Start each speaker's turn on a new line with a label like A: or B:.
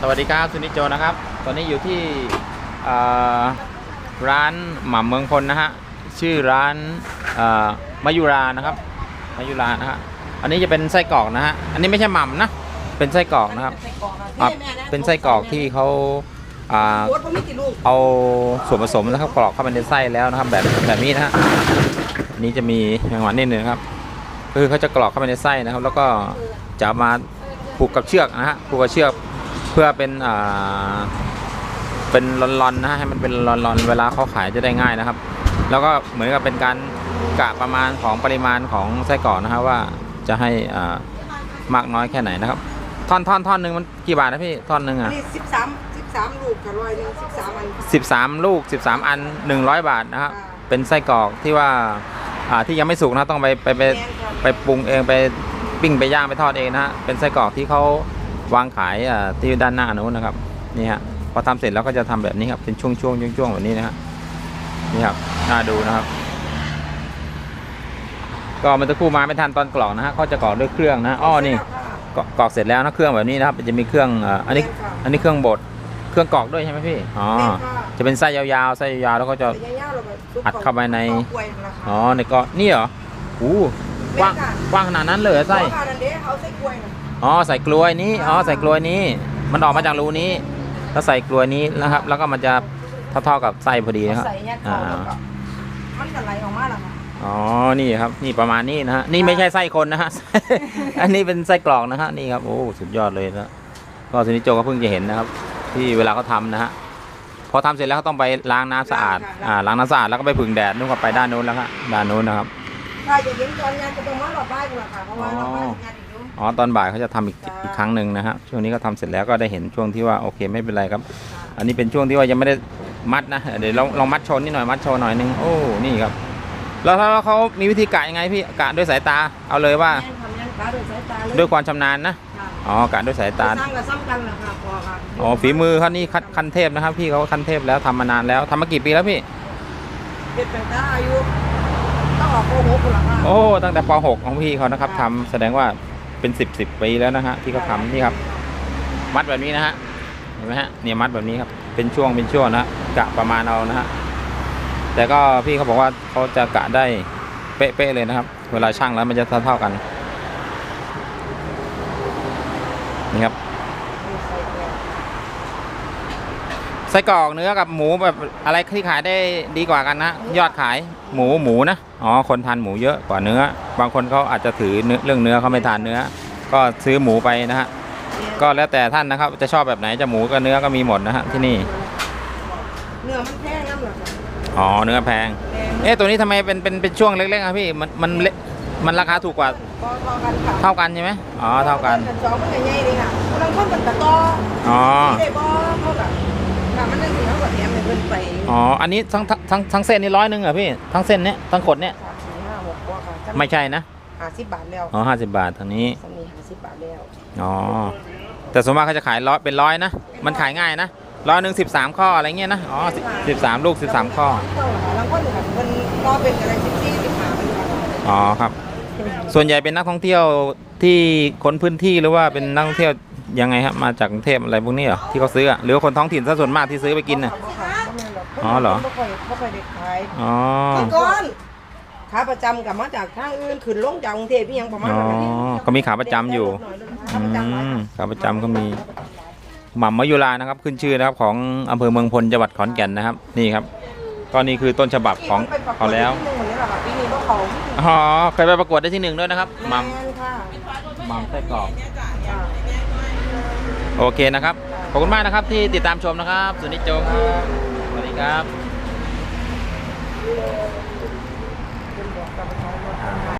A: สวัสดีครับสุนิจโจนะครับ ตอนนี้อยู่ที่อ่าร้านหม่ำเมืองพลนะฮะชื่อร้านอ่ามายุรานะครับมายุรานะฮะอันนี้จะเป็นไส้กรอกนะฮะอันนี้ไม่ใช่หม่ำนะเป็นไส้กรอกนะครับอะเป็นไส้กรอกที่เขาอ่า
B: โคตรผมไม่กี่ลูก
A: เอาส่วนผสมนะครับกรอกเข้าไปในไส้แล้วนะครับ แบบแบบนี้นะฮะอันนี้จะมีแมงวันนิดนึงครับคือเขาจะกรอกเข้าไปในไส้นะครับ แล้วก็จะเอามาผูกกับเชือกนะฮะผูกกับเชือกเพื่อเป็นอ่าเป็นลอนๆนะฮะให้มันเป็นลอนๆเวลาเขาขายจะได้ง่ายนะครับ แล้วก็เหมือนกับเป็นการกะประมาณของปริมาณของไส้กรอกนะครับว่าจะให้อ่ามากน้อยแค่ไหนนะครับท่อนท่อนท่อนหนึ่งมันกี่บาทนะพี่ท่อนหนึ่งอะ
B: นี่สิบสามสิบสามลูกกับร้อยหนึ่งสิบสามอัน
A: 13ลูก13อัน100บาทนะครับ
B: อ่า
A: เป็นไส้กรอกที่ว่าอ่าที่ยังไม่สุกนะต้องไปไปไป
B: แม่นครับ
A: ไปปรุงเองไปปิ้งไปย่างไปทอดเองนะฮะเป็นไส้กรอกที่เขา วางขายที่ด้านหน้านู้นนะครับนี่ฮะพอทำเสร็จแล้วก็จะทำแบบนี้ครับเป็นช่วงช่วงช่วงช่วงๆแบบนี้นะฮะนี่ครับน่าดูนะครับ ก็มันจะคู่มาไม่ทันตอนกรอกนะฮะเขาจะกรอกด้วยเครื่องนะอ้อนี่กรอกเสร็จแล้วนะเครื่องแบบนี้นะครับจะมีเครื่องอันนี้อันนี้เครื่องบดเครื่องกรอกด้วยใช่ไหมพี่อ๋อจะเป็นไส้ยาวๆไส้ยาวๆแล้วก็จะ
B: แต่ยาวๆเราก็ซุป
A: อัดเข้าไปในอ๋อในก็นี่เหรออู้กว้างกว้างขนาดนั้นเลยไส้
B: เขาใส่กล้วยนะ
A: อ๋อใส่กลวยนี้อ๋อใส่กลวยนี้ มันออกมาจากรูนี้แล้วใส่กลวยนี้นะครับ แล้วก็มันจะเท่าๆกับไส้พอดีนะครับ
B: ใส่ยัดเข้าแล้วก็มันจะไหลออกมาแล้วค่ะ
A: อ๋อ นี่ครับ นี่ประมาณนี้นะฮะ นี่ไม่ใช่ไส้คนนะฮะ อันนี้เป็นไส้กรอกนะฮะ นี่ครับ โอ้ สุดยอดเลยนะ ก็สุนิจโจก็เพิ่งจะเห็นนะครับ ที่เวลาเขาทำนะฮะ พอทำเสร็จแล้วเขาต้องไปล้างน้ำสะอาด อ่า ล้างน้ำสะอาดแล้วก็ไปผึ่งแดดนู่นก็ไปด้านนู้นแล้วครับด้านนู้นนะครับ
B: ถ้าจะเห็นตอนงานจะต้องมาหลอดบ้านก่อนค่ะ เพราะว่าหลอดบ้านงาน อีกอยู่
A: อ๋อตอนบ่ายเขาจะทำอีกอีกครั้งหนึ่งนะฮะช่วงนี้ก็ทำเสร็จแล้วก็ได้เห็นช่วงที่ว่าโอเคไม่เป็นไรครับ อันนี้เป็นช่วงที่ว่ายังไม่ได้มัดนะเดี๋ยวลองลองมัดโชว์นิดหน่อยมัดโชว์หน่อยนึงโอ้นี่ครับแล้วแล้วเขามีวิธีกะยังไงพี่กะด้วยสายตาเอาเลยว่า
B: แม่นทำยังขาโดยสายตาเลย
A: ด้วยความชำนาญนะ
B: ค่ะ
A: อ๋อกะด้วยสายตา
B: สร้างกับซ้ำกันแหละค่ะพอค่ะ
A: อ๋อฝีมือเขานี่คัดคันเทพนะครับ พี่เขาคันเทพแล้วทำมานานแล้วทำมากี่ปีแล้วพี่
B: เด็กแต่ถ้าอายุต้องออกโกหกคนละค่ะ
A: โอ้ตั้งแต่ป .6 ของพี่เขานะครับทำแสดงว่า เป็นสิบสปีแล้วนะฮะที่เขาทำนี่ครับ มัดแบบนี้นะฮะเห็นไหมฮะเนี่ยมัดแบบนี้ครับ เป็นช่วงเป็นช่วงนะฮะกะประมาณเอานะฮะแต่ก็พี่เขาบอกว่าเขาจะกะได้เป๊ะๆเลยนะครับ เวลาช่างแล้วมันจะเท่าๆกันนี่ครับ ไส้กรอกเนื้อกับหมูแบบอะไรที่ขายได้ดีกว่ากันนะยอดขายหมูหมูนะอ๋อคนทานหมูเยอะกว่าเนื้อ บางคนเขาอาจจะถือเนื้อเรื่องเนื้อเขาไม่ทานเนื้อ ก็ซื้อหมูไปนะฮะก็แล้วแต่ท่านนะครับจะชอบแบบไหนจะหมูกับเนื้อก็มีหมดนะฮะที่นี่
B: เนื้อมันแพงน้ำเหรอคะ
A: อ๋อเนื้อแพง
B: แพง
A: เอ๊ะตัวนี้ทำไมเป็นเป็นเป็นช่วงเล็กๆครับพี่มันมันเล็กมันราคาถูกกว่า
B: พอพอกันค่ะ
A: เท่ากันใช่ไหมอ๋อเท่ากัน
B: สองมันใหญ่ๆเลยค่ะบางคนมันตะตอ
A: อ๋อ
B: ได้บ่เขาแบบ ค่ะมันนั่นสิเขาก็แถมให้เพิ่นไป
A: อ๋อ อันนี้ทั้งทั้งทั้งทั้งเส้นนี่ร้อยหนึ่งเหรอพี่ ทั้งเส้นเนี้ยทั้งขดเนี้ย
B: สามสี่ห้าหกกว่าค่ะ
A: ไม่ใช่นะ
B: ห้าสิบบาทแล้ว
A: อ๋อห้าสิบบาททางนี้
B: สมีห้าสิบบาทแล้ว
A: อ๋อ แต่ส่วนมากเขาจะขายร้อยเป็นร้อยนะ มันขายง่ายนะร้อยหนึ่งสิบสามข้ออะไรเงี้ยนะ อ๋อสิบสามลูกสิบสามข้อ
B: บางคนเนี่ยค่ะเพิ่นรอเป็นอะไรสิบสี่สิบห้ามันค่ะ
A: อ๋อครับ ส่วนใหญ่เป็นนักท่องเที่ยวที่คนพื้นที่หรือว่าเป็นนักท่องเที่ยว ยังไงครับ มาจากกรุงเทพอะไรพวกนี้เหรอที่เขาซื้ออะหรือว่าคนท้องถิ่นซะส่วนมากที่ซื้อไปกินน่ะ อ๋อเหรอ
B: บ่ค่อยบ่ค่อยได้ขาย
A: อ๋อ
B: เมื่อก่อนขาประจำกับมาจากทางอื่นขึ้นลงจากกรุงเทพพี่ยังประมาณ
A: อ๋อ
B: นั้นนะ
A: ก็มีขาประจำอยู่
B: ขาประจำหลาย
A: อืม
B: ค่ะ
A: ขาประจำก็มีหม่ำมะยุรานะครับ ขึ้นชื่อนะครับของอำเภอเมืองพลจังหวัดขอนแก่นนะครับ นี่ครับก็นี่คือต้นฉบับของเขาแล้ว
B: ปีนี้มันปีนี้บ่เขา
A: อ๋อเคยไปประกวดได้ที่หนึ่งด้วยนะครับหม่
B: แม่นค่ะำ
A: หม่ำไส้กรอก
B: จ้ะ
A: โอเคนะครับ ขอบคุณมากนะครับที่ติดตามชมนะครับ สุนิจโจครับ สวัสดีครับ